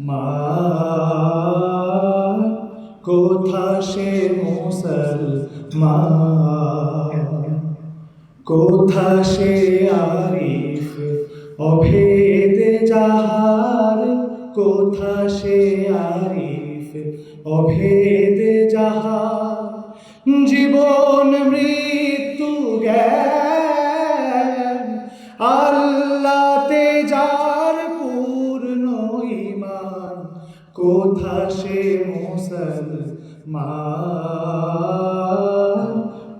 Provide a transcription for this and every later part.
মুসলমান, কোথা সে মুসলমান? কোথা সে আরিফ, অভেদ যাহার? কোথা সে আরিফ, অভেদ যাহার? জীবন, মৃত্যু, জ্ঞান, আল্লাতে যার কোথা সে মুসলমান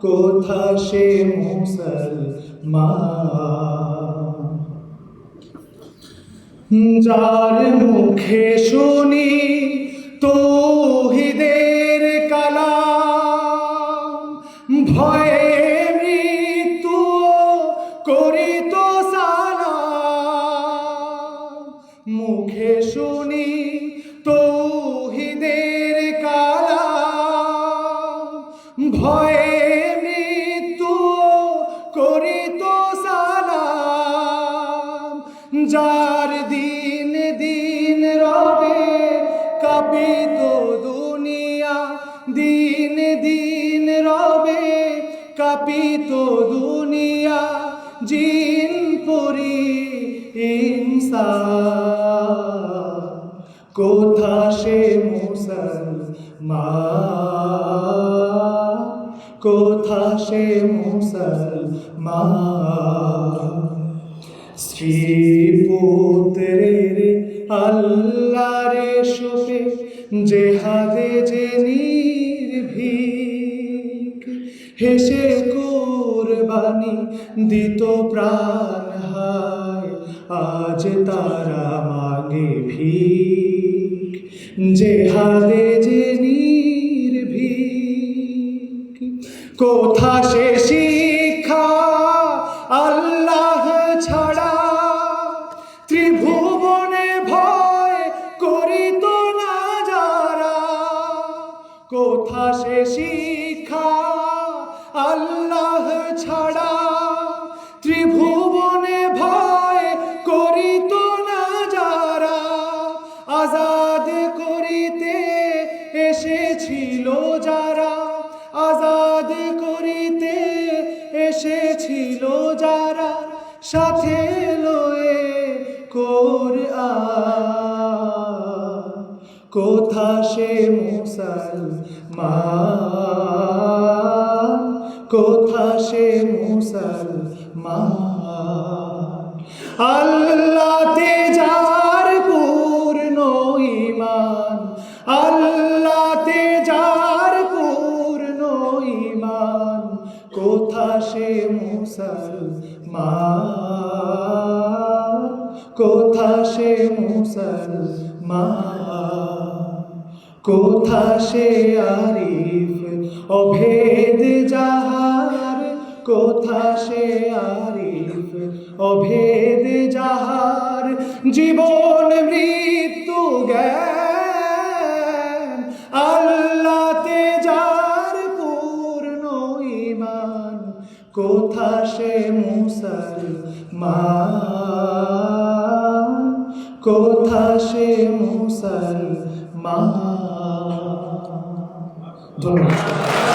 কোথা সে মুসলমান যার মুখে শুনি তৌহিদের কালাম, ভয়ে মৃত্যু করি তো সালাম। মুখে শুনি তৌহিদের কালাম, ভয়ে মৃত্যু করি তো সালাম। যার দিন দিন রবে, কাপিত দুনিয়া দিন দিন রবে, কাপিত দুনিয়া জিন পরি ইনসান। কোথা সে মুসলমান? কোথা সে মুসলমান? শ্রী পুত্রের আল্লাহরে শোপে জেহাদে যে নির্ভীক, হেসে কোরবানি দিত প্রাণ আজ তারা মাগে ভিক। জেহাদে যে নির্ভীক। কোথা সে শিক্ষা আল্লাহ ছাড়া? ত্রিভুবনে ভয় করিত না যারা? কোথা সে শিক্ষা যারা সাথে লয়ে কোরআন। কোথা সে মুসলমান? কোথা সে মুসলমান? কোথা সে মুসলমান? কোথা সে মুসলমান? কোথা সে আরিফ? অভেদ যাহার। কোথা সে আরিফ? অভেদ যাহার। জীবন মৃত্যু কোথা সে মুসলমান কোথা সে মুসলমান ধন্যবাদ।